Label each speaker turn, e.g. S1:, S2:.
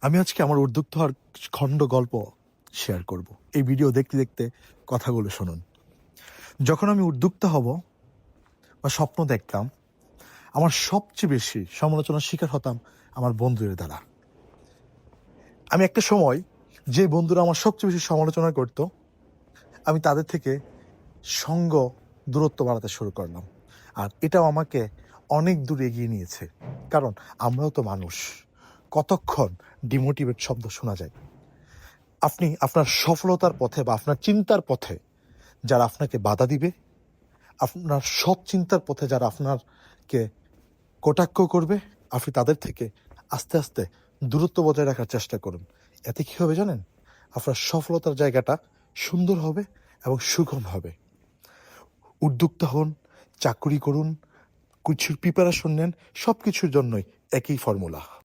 S1: আমি আজকে আমার উদ্যুক্ত হওয়ার খণ্ড গল্প শেয়ার করব। এই ভিডিও দেখতে দেখতে কথাগুলো শুনুন। যখন আমি উদ্যুক্ত হব বা স্বপ্ন দেখতাম, আমার সবচেয়ে বেশি সমালোচনার শিকার হতাম আমার বন্ধুদের দ্বারা। আমি একটা সময় যে বন্ধুরা আমার সবচেয়ে বেশি সমালোচনা করত, আমি তাদের থেকে সঙ্গ দূরত্ব বাড়াতে শুরু করলাম। আর এটাও আমাকে অনেক দূর এগিয়ে নিয়েছে। কারণ আমরাও তো মানুষ। কতক্ষণ ডিমোটিভেট শব্দ শোনা যায়? আপনি আপনার সফলতার পথে বা আপনার চিন্তার পথে যারা আপনাকে বাধা দিবে, আপনার সৎ চিন্তার পথে যারা আপনারকে কটাক্ষ করবে, আপনি তাদের থেকে আস্তে আস্তে দূরত্ব বজায় রাখার চেষ্টা করুন। এতে কি হবে জানেন? আপনার সফলতার জায়গাটা সুন্দর হবে এবং সুগম হবে। উদ্যোক্তা হন, চাকরি করুন, কিছুর প্রিপারেশন নেন সব কিছুর জন্যই একই ফর্মুলা